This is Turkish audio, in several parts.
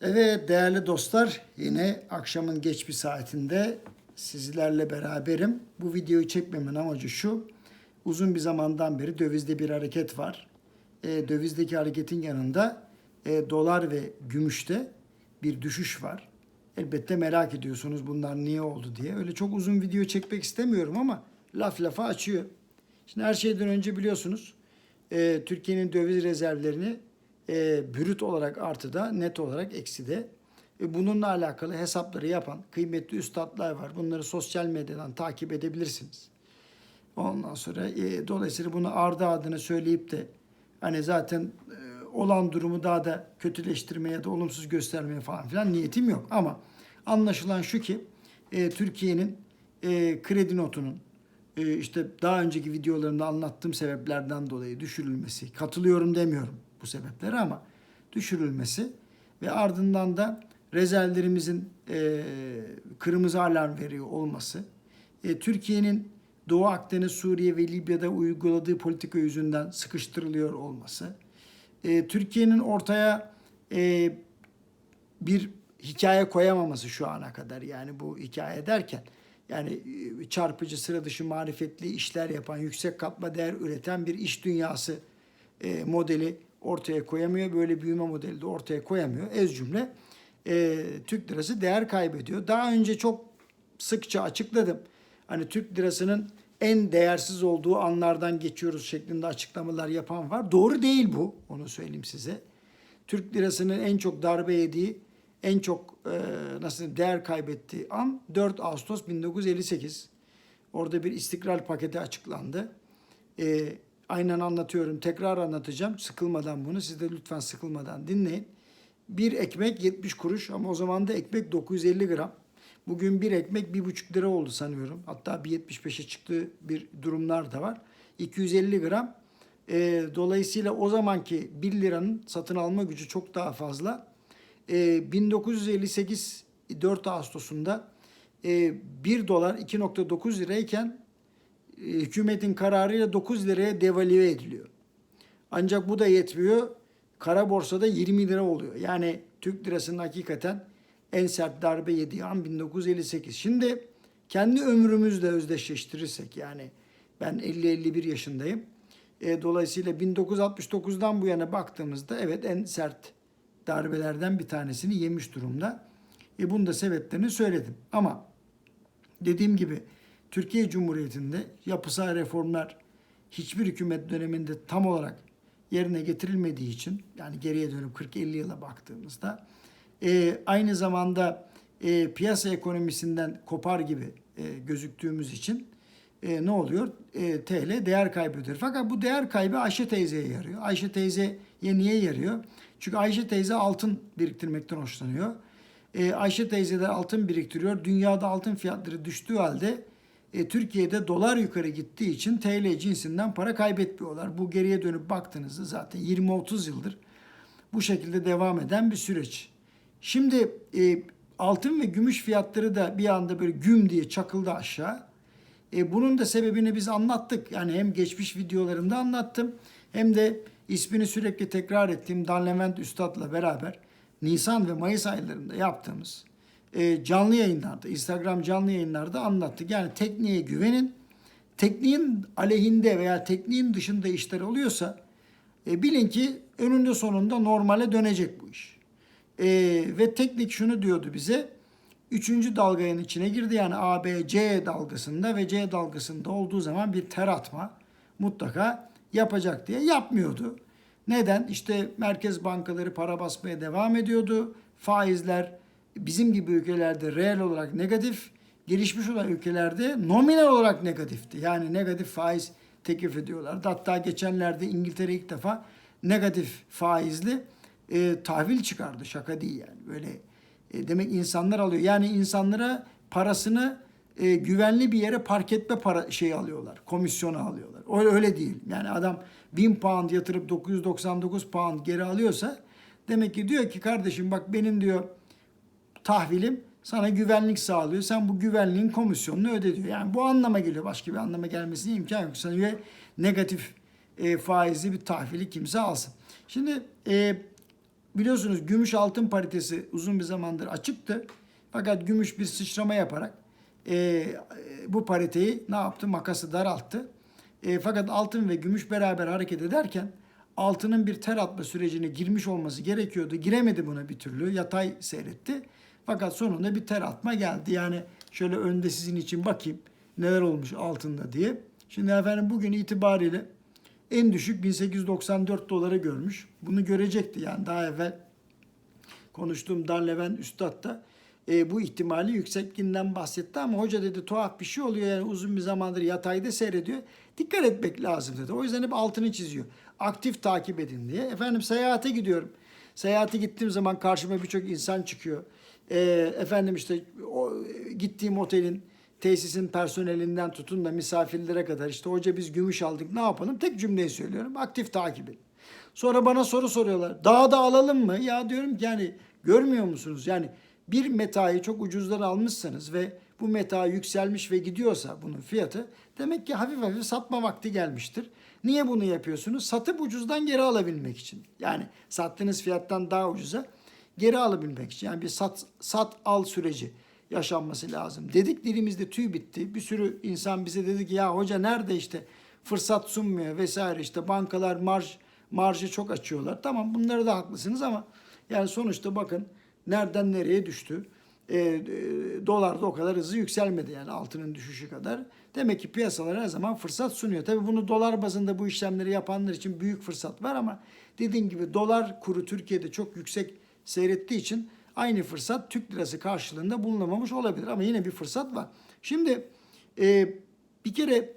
Evet değerli dostlar yine akşamın geç bir saatinde sizlerle beraberim. Bu videoyu çekmemin amacı şu. Uzun bir zamandan beri dövizde bir hareket var. E, dövizdeki hareketin yanında e, dolar ve gümüşte bir düşüş var. Elbette merak ediyorsunuz bunlar niye oldu diye. Öyle çok uzun video çekmek istemiyorum ama laf lafa açıyor. Şimdi her şeyden önce biliyorsunuz e, Türkiye'nin döviz rezervlerini e, brüt olarak artıda, net olarak ekside. E, bununla alakalı hesapları yapan kıymetli üstadlar var. Bunları sosyal medyadan takip edebilirsiniz. Ondan sonra e, dolayısıyla bunu ardı adını söyleyip de hani zaten e, olan durumu daha da kötüleştirmeye de olumsuz göstermeye falan filan niyetim yok. Ama anlaşılan şu ki e, Türkiye'nin e, kredi notunun e, işte daha önceki videolarımda anlattığım sebeplerden dolayı düşürülmesi, katılıyorum demiyorum bu sebeplere ama düşürülmesi ve ardından da rezervlerimizin e, kırmızı alarm veriyor olması, e, Türkiye'nin Doğu Akdeniz, Suriye ve Libya'da uyguladığı politika yüzünden sıkıştırılıyor olması, e, Türkiye'nin ortaya e, bir hikaye koyamaması şu ana kadar. Yani bu hikaye derken yani e, çarpıcı sıra dışı marifetli işler yapan yüksek katma değer üreten bir iş dünyası e, modeli ortaya koyamıyor. Böyle büyüme modeli de ortaya koyamıyor. Ez cümle e, Türk lirası değer kaybediyor. Daha önce çok sıkça açıkladım. Hani Türk lirasının en değersiz olduğu anlardan geçiyoruz şeklinde açıklamalar yapan var. Doğru değil bu. Onu söyleyeyim size. Türk lirasının en çok darbe yediği, en çok e, nasıl değer kaybettiği an 4 Ağustos 1958. Orada bir istikrar paketi açıklandı. E, aynen anlatıyorum, tekrar anlatacağım. Sıkılmadan bunu, siz de lütfen sıkılmadan dinleyin. Bir ekmek 70 kuruş ama o zaman da ekmek 950 gram. Bugün bir ekmek bir buçuk lira oldu sanıyorum. Hatta bir 75'e çıktığı bir durumlar da var. 250 gram. E, dolayısıyla o zamanki 1 liranın satın alma gücü çok daha fazla. E, 1958 4 Ağustos'unda e, 1 dolar 2.9 lirayken hükümetin kararıyla 9 liraya devalüe ediliyor. Ancak bu da yetmiyor. Kara borsada 20 lira oluyor. Yani Türk lirasının hakikaten en sert darbe yediği an 1958. Şimdi kendi ömrümüzle özdeşleştirirsek yani ben 50-51 yaşındayım. E, dolayısıyla 1969'dan bu yana baktığımızda evet en sert darbelerden bir tanesini yemiş durumda. E, bunun da sebeplerini söyledim. Ama dediğim gibi Türkiye Cumhuriyeti'nde yapısal reformlar hiçbir hükümet döneminde tam olarak yerine getirilmediği için yani geriye dönüp 40-50 yıla baktığımızda e, aynı zamanda e, piyasa ekonomisinden kopar gibi e, gözüktüğümüz için e, ne oluyor? E, TL değer kaybediyor. Fakat bu değer kaybı Ayşe teyzeye yarıyor. Ayşe teyzeye niye yarıyor? Çünkü Ayşe teyze altın biriktirmekten hoşlanıyor. E, Ayşe teyze de altın biriktiriyor. Dünyada altın fiyatları düştüğü halde e, Türkiye'de dolar yukarı gittiği için TL cinsinden para kaybetmiyorlar. Bu geriye dönüp baktığınızda zaten 20-30 yıldır bu şekilde devam eden bir süreç. Şimdi e, altın ve gümüş fiyatları da bir anda böyle güm diye çakıldı aşağı. E, bunun da sebebini biz anlattık. Yani hem geçmiş videolarımda anlattım hem de ismini sürekli tekrar ettiğim Dan Levent Üstad'la beraber Nisan ve Mayıs aylarında yaptığımız e, canlı yayınlarda, Instagram canlı yayınlarda anlattık. Yani tekniğe güvenin. Tekniğin aleyhinde veya tekniğin dışında işler oluyorsa e, bilin ki önünde sonunda normale dönecek bu iş. E, ve teknik şunu diyordu bize. Üçüncü dalganın içine girdi yani A, B, C dalgasında ve C dalgasında olduğu zaman bir ter atma mutlaka yapacak diye yapmıyordu. Neden? İşte merkez bankaları para basmaya devam ediyordu. Faizler bizim gibi ülkelerde reel olarak negatif, gelişmiş olan ülkelerde nominal olarak negatifti. Yani negatif faiz teklif ediyorlardı. Hatta geçenlerde İngiltere ilk defa negatif faizli e, tahvil çıkardı. Şaka değil yani. Böyle e, demek insanlar alıyor. Yani insanlara parasını e, güvenli bir yere park etme para şey alıyorlar. Komisyonu alıyorlar. Öyle, öyle değil. Yani adam 1000 pound yatırıp 999 pound geri alıyorsa demek ki diyor ki kardeşim bak benim diyor tahvilim sana güvenlik sağlıyor. Sen bu güvenliğin komisyonunu öde diyor. Yani bu anlama geliyor. Başka bir anlama gelmesine imkan yok. Sana diyor, negatif e, faizli bir tahvili kimse alsın. Şimdi e, biliyorsunuz gümüş altın paritesi uzun bir zamandır açıktı. Fakat gümüş bir sıçrama yaparak e, e, bu pariteyi ne yaptı? Makası daralttı. E, fakat altın ve gümüş beraber hareket ederken altının bir ter atma sürecine girmiş olması gerekiyordu. Giremedi buna bir türlü. Yatay seyretti. Fakat sonunda bir ter atma geldi. Yani şöyle önde sizin için bakayım neler olmuş altında diye. Şimdi efendim bugün itibariyle en düşük 1894 doları görmüş. Bunu görecekti yani daha evvel konuştuğum Dan Levent Üstad da e, bu ihtimali yüksekliğinden bahsetti ama hoca dedi tuhaf bir şey oluyor yani uzun bir zamandır yatayda seyrediyor. Dikkat etmek lazım dedi. O yüzden hep altını çiziyor. Aktif takip edin diye. Efendim seyahate gidiyorum. Seyahate gittiğim zaman karşıma birçok insan çıkıyor. E, efendim işte o, gittiğim otelin tesisin personelinden tutun da misafirlere kadar işte hoca biz gümüş aldık ne yapalım? Tek cümleyi söylüyorum. Aktif takip edin. Sonra bana soru soruyorlar. Daha da alalım mı? Ya diyorum ki yani görmüyor musunuz? Yani bir metayı çok ucuzdan almışsanız ve bu meta yükselmiş ve gidiyorsa bunun fiyatı demek ki hafif hafif satma vakti gelmiştir. Niye bunu yapıyorsunuz? Satıp ucuzdan geri alabilmek için. Yani sattığınız fiyattan daha ucuza geri alabilmek için. Yani bir sat, sat al süreci yaşanması lazım. Dedik dilimizde tüy bitti. Bir sürü insan bize dedi ki ya hoca nerede işte fırsat sunmuyor vesaire işte bankalar marj marjı çok açıyorlar. Tamam bunları da haklısınız ama yani sonuçta bakın nereden nereye düştü. E, e, dolar da o kadar hızlı yükselmedi yani altının düşüşü kadar. Demek ki piyasalar her zaman fırsat sunuyor. Tabii bunu dolar bazında bu işlemleri yapanlar için büyük fırsat var ama dediğim gibi dolar kuru Türkiye'de çok yüksek seyrettiği için aynı fırsat Türk lirası karşılığında bulunamamış olabilir ama yine bir fırsat var. Şimdi e, bir kere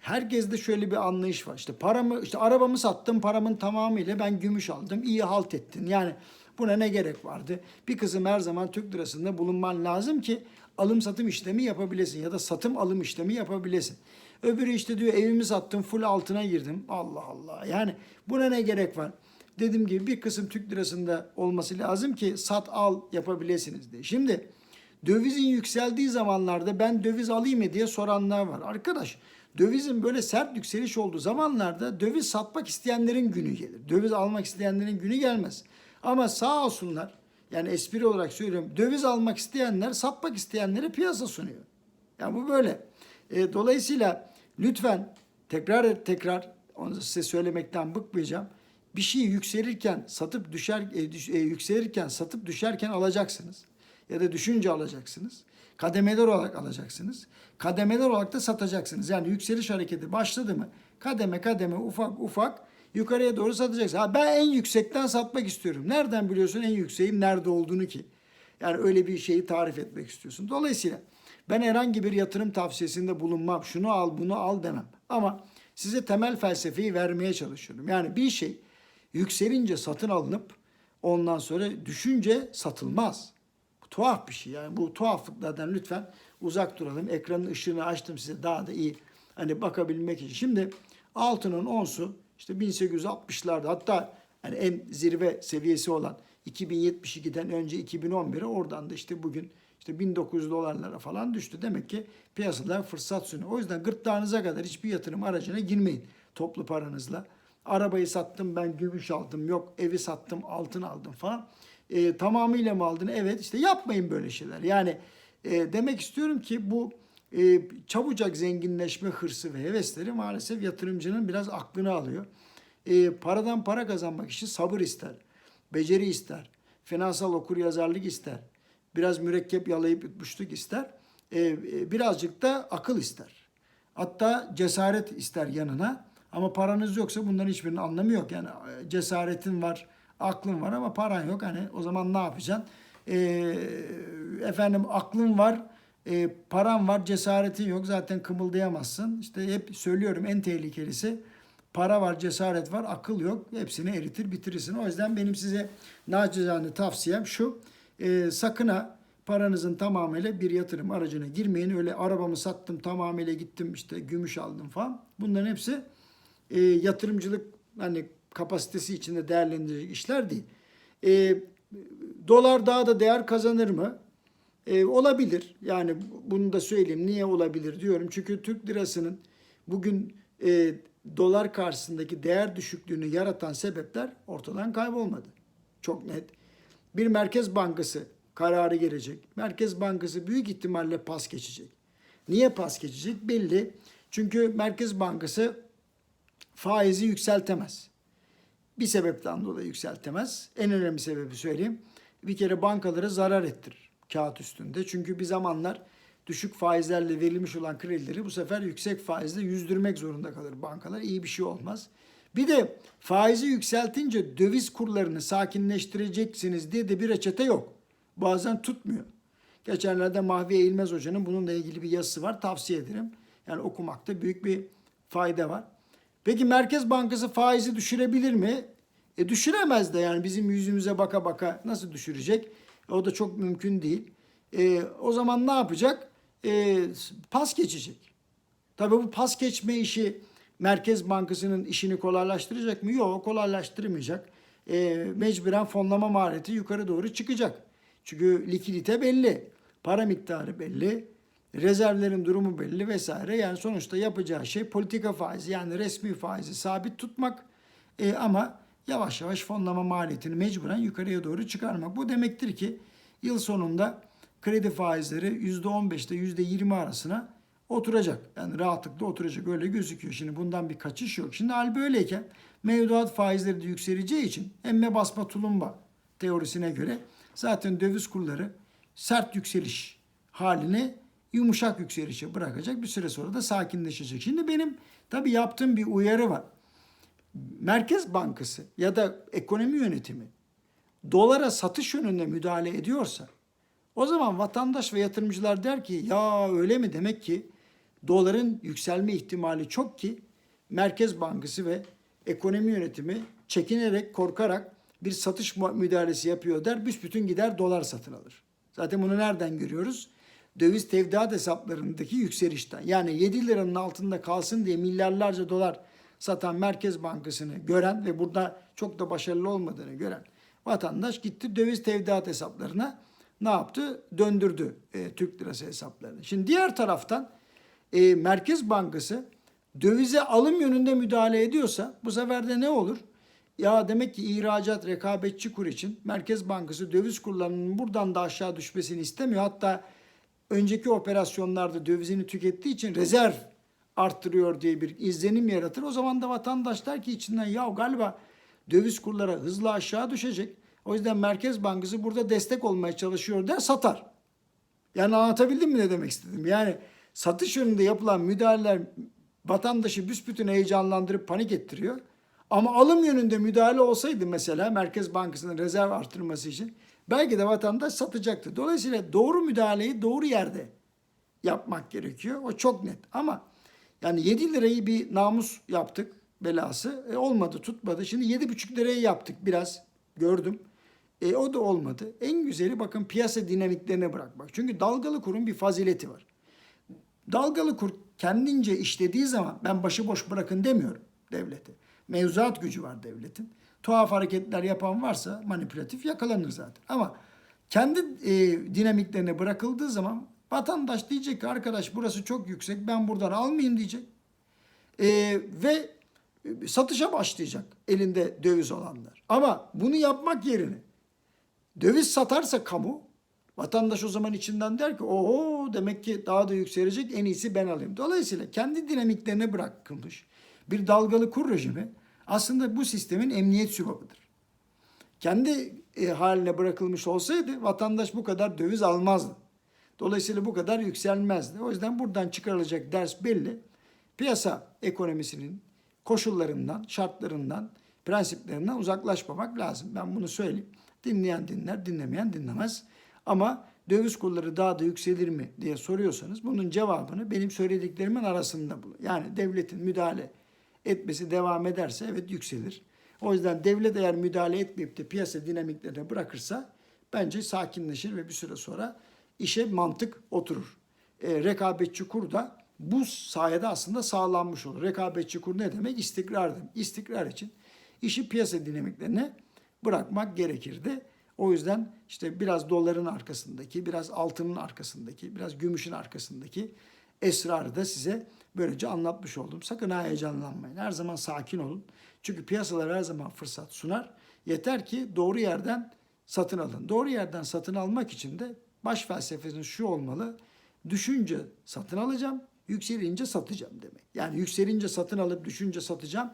herkeste şöyle bir anlayış var. İşte paramı, işte arabamı sattım, paramın tamamıyla ben gümüş aldım. İyi halt ettin. Yani buna ne gerek vardı? Bir kısım her zaman Türk lirasında bulunman lazım ki alım satım işlemi yapabilesin ya da satım alım işlemi yapabilesin. Öbürü işte diyor evimi sattım full altına girdim. Allah Allah. Yani buna ne gerek var? Dediğim gibi bir kısım Türk lirasında olması lazım ki sat al yapabilirsiniz diye. Şimdi dövizin yükseldiği zamanlarda ben döviz alayım mı diye soranlar var. Arkadaş dövizin böyle sert yükseliş olduğu zamanlarda döviz satmak isteyenlerin günü gelir. Döviz almak isteyenlerin günü gelmez. Ama sağ olsunlar yani espri olarak söylüyorum döviz almak isteyenler satmak isteyenlere piyasa sunuyor. Yani bu böyle. E, dolayısıyla lütfen tekrar tekrar onu size söylemekten bıkmayacağım. Bir şey yükselirken satıp düşer e, düş, e, yükselirken satıp düşerken alacaksınız ya da düşünce alacaksınız. Kademeler olarak alacaksınız. Kademeler olarak da satacaksınız. Yani yükseliş hareketi başladı mı kademe kademe ufak ufak yukarıya doğru satacaksın. Ha, ben en yüksekten satmak istiyorum. Nereden biliyorsun en yükseğin nerede olduğunu ki? Yani öyle bir şeyi tarif etmek istiyorsun. Dolayısıyla ben herhangi bir yatırım tavsiyesinde bulunmam. Şunu al bunu al demem. Ama size temel felsefeyi vermeye çalışıyorum. Yani bir şey yükselince satın alınıp ondan sonra düşünce satılmaz. Bu tuhaf bir şey. Yani bu tuhaflıklardan lütfen uzak duralım. Ekranın ışığını açtım size daha da iyi hani bakabilmek için. Şimdi altının onsu işte 1860'larda hatta yani en zirve seviyesi olan 2072'den önce 2011'e oradan da işte bugün işte 1900 dolarlara falan düştü. Demek ki piyasalar fırsat sunuyor. O yüzden gırtlağınıza kadar hiçbir yatırım aracına girmeyin toplu paranızla. Arabayı sattım ben gümüş aldım yok evi sattım altın aldım falan. E, tamamıyla mı aldın? Evet işte yapmayın böyle şeyler. Yani e, demek istiyorum ki bu e, çabucak zenginleşme hırsı ve hevesleri maalesef yatırımcının biraz aklını alıyor. E, paradan para kazanmak için sabır ister, beceri ister, finansal okur yazarlık ister, biraz mürekkep yalayıp yutmuşluk ister, e, e, birazcık da akıl ister. Hatta cesaret ister yanına. Ama paranız yoksa bunların hiçbirinin anlamı yok. Yani e, cesaretin var, aklın var ama paran yok. Hani o zaman ne yapacaksın? E, efendim aklın var, e, paran var, cesaretin yok. Zaten kımıldayamazsın. İşte hep söylüyorum en tehlikelisi para var, cesaret var, akıl yok. Hepsini eritir, bitirirsin. O yüzden benim size nacizane tavsiyem şu. E, sakın ha paranızın tamamıyla bir yatırım aracına girmeyin. Öyle arabamı sattım tamamıyla gittim işte gümüş aldım falan. Bunların hepsi e, yatırımcılık hani kapasitesi içinde değerlendirecek işler değil. E, dolar daha da değer kazanır mı? E, olabilir. Yani bunu da söyleyeyim. Niye olabilir diyorum. Çünkü Türk lirasının bugün e, dolar karşısındaki değer düşüklüğünü yaratan sebepler ortadan kaybolmadı. Çok net. Bir Merkez Bankası kararı gelecek. Merkez Bankası büyük ihtimalle pas geçecek. Niye pas geçecek? Belli. Çünkü Merkez Bankası faizi yükseltemez. Bir sebepten dolayı yükseltemez. En önemli sebebi söyleyeyim. Bir kere bankaları zarar ettirir kağıt üstünde. Çünkü bir zamanlar düşük faizlerle verilmiş olan kredileri bu sefer yüksek faizle yüzdürmek zorunda kalır bankalar. İyi bir şey olmaz. Bir de faizi yükseltince döviz kurlarını sakinleştireceksiniz diye de bir reçete yok. Bazen tutmuyor. Geçenlerde Mahvi Eğilmez Hoca'nın bununla ilgili bir yazısı var. Tavsiye ederim. Yani okumakta büyük bir fayda var. Peki Merkez Bankası faizi düşürebilir mi? E düşüremez de yani bizim yüzümüze baka baka nasıl düşürecek? O da çok mümkün değil. E, o zaman ne yapacak? E, pas geçecek. Tabii bu pas geçme işi Merkez Bankası'nın işini kolaylaştıracak mı? Yok kolaylaştırmayacak. E, mecburen fonlama maliyeti yukarı doğru çıkacak. Çünkü likidite belli, para miktarı belli, rezervlerin durumu belli vesaire. Yani sonuçta yapacağı şey politika faizi yani resmi faizi sabit tutmak E, ama yavaş yavaş fonlama maliyetini mecburen yukarıya doğru çıkarmak. Bu demektir ki yıl sonunda kredi faizleri %15 ile %20 arasına oturacak. Yani rahatlıkla oturacak öyle gözüküyor. Şimdi bundan bir kaçış yok. Şimdi hal böyleyken mevduat faizleri de yükseleceği için emme basma tulumba teorisine göre zaten döviz kurları sert yükseliş haline yumuşak yükselişe bırakacak. Bir süre sonra da sakinleşecek. Şimdi benim tabii yaptığım bir uyarı var. Merkez Bankası ya da ekonomi yönetimi dolara satış yönünde müdahale ediyorsa o zaman vatandaş ve yatırımcılar der ki ya öyle mi demek ki doların yükselme ihtimali çok ki Merkez Bankası ve ekonomi yönetimi çekinerek korkarak bir satış müdahalesi yapıyor der. Büsbütün gider dolar satın alır. Zaten bunu nereden görüyoruz? Döviz tevdiat hesaplarındaki yükselişten. Yani 7 liranın altında kalsın diye milyarlarca dolar satan Merkez Bankası'nı gören ve burada çok da başarılı olmadığını gören vatandaş gitti döviz tevdiat hesaplarına ne yaptı? Döndürdü e, Türk lirası hesaplarını. Şimdi diğer taraftan e, Merkez Bankası dövize alım yönünde müdahale ediyorsa bu sefer de ne olur? Ya demek ki ihracat rekabetçi kur için Merkez Bankası döviz kurlarının buradan da aşağı düşmesini istemiyor. Hatta önceki operasyonlarda dövizini tükettiği için rezerv arttırıyor diye bir izlenim yaratır. O zaman da vatandaş der ki içinden ya galiba döviz kurları hızla aşağı düşecek. O yüzden Merkez Bankası burada destek olmaya çalışıyor der satar. Yani anlatabildim mi ne demek istedim? Yani satış yönünde yapılan müdahaleler vatandaşı büsbütün heyecanlandırıp panik ettiriyor. Ama alım yönünde müdahale olsaydı mesela Merkez Bankası'nın rezerv arttırması için belki de vatandaş satacaktı. Dolayısıyla doğru müdahaleyi doğru yerde yapmak gerekiyor. O çok net. Ama yani 7 lirayı bir namus yaptık belası. E, olmadı tutmadı. Şimdi 7,5 lirayı yaptık biraz gördüm. E, o da olmadı. En güzeli bakın piyasa dinamiklerine bırakmak. Çünkü dalgalı kurun bir fazileti var. Dalgalı kur kendince işlediği zaman ben başıboş bırakın demiyorum devlete. Mevzuat gücü var devletin. Tuhaf hareketler yapan varsa manipülatif yakalanır zaten. Ama kendi e, dinamiklerine bırakıldığı zaman vatandaş diyecek ki arkadaş burası çok yüksek ben buradan almayayım diyecek. E, ve satışa başlayacak elinde döviz olanlar. Ama bunu yapmak yerine döviz satarsa kamu vatandaş o zaman içinden der ki oho demek ki daha da yükselecek en iyisi ben alayım. Dolayısıyla kendi dinamiklerine bırakılmış bir dalgalı kur rejimi aslında bu sistemin emniyet sübabıdır. Kendi e, haline bırakılmış olsaydı vatandaş bu kadar döviz almazdı. Dolayısıyla bu kadar yükselmezdi. O yüzden buradan çıkarılacak ders belli. Piyasa ekonomisinin koşullarından, şartlarından, prensiplerinden uzaklaşmamak lazım. Ben bunu söyleyeyim. Dinleyen dinler, dinlemeyen dinlemez. Ama döviz kurları daha da yükselir mi diye soruyorsanız bunun cevabını benim söylediklerimin arasında bulun. Yani devletin müdahale etmesi devam ederse evet yükselir. O yüzden devlet eğer müdahale etmeyip de piyasa dinamiklerine bırakırsa bence sakinleşir ve bir süre sonra işe mantık oturur. E, rekabetçi kur da bu sayede aslında sağlanmış olur. Rekabetçi kur ne demek? İstikrar demek. İstikrar için işi piyasa dinamiklerine bırakmak gerekirdi. O yüzden işte biraz doların arkasındaki, biraz altının arkasındaki, biraz gümüşün arkasındaki esrarı da size böylece anlatmış oldum. Sakın heyecanlanmayın. Her zaman sakin olun. Çünkü piyasalar her zaman fırsat sunar. Yeter ki doğru yerden satın alın. Doğru yerden satın almak için de baş felsefeniz şu olmalı. Düşünce satın alacağım, yükselince satacağım demek. Yani yükselince satın alıp düşünce satacağım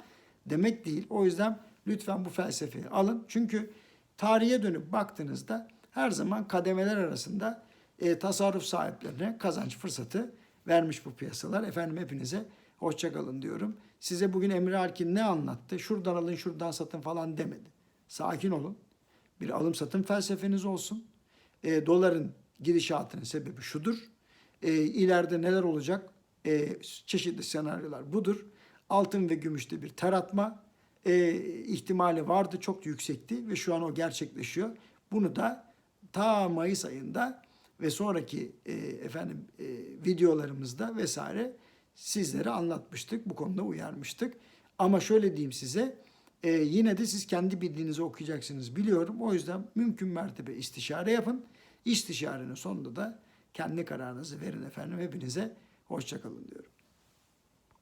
demek değil. O yüzden lütfen bu felsefeyi alın. Çünkü tarihe dönüp baktığınızda her zaman kademeler arasında e, tasarruf sahiplerine kazanç fırsatı vermiş bu piyasalar. Efendim hepinize hoşça kalın diyorum. Size bugün Emre Alkin ne anlattı? Şuradan alın, şuradan satın falan demedi. Sakin olun. Bir alım satım felsefeniz olsun. E, doların gidişatının sebebi şudur. E, ileride neler olacak? E, çeşitli senaryolar budur. Altın ve gümüşte bir ter atma e, ihtimali vardı. Çok yüksekti ve şu an o gerçekleşiyor. Bunu da ta Mayıs ayında ve sonraki e, efendim e, videolarımızda vesaire sizlere anlatmıştık. Bu konuda uyarmıştık. Ama şöyle diyeyim size e, yine de siz kendi bildiğinizi okuyacaksınız biliyorum. O yüzden mümkün mertebe istişare yapın. İstişarenin sonunda da kendi kararınızı verin efendim. Hepinize hoşçakalın diyorum.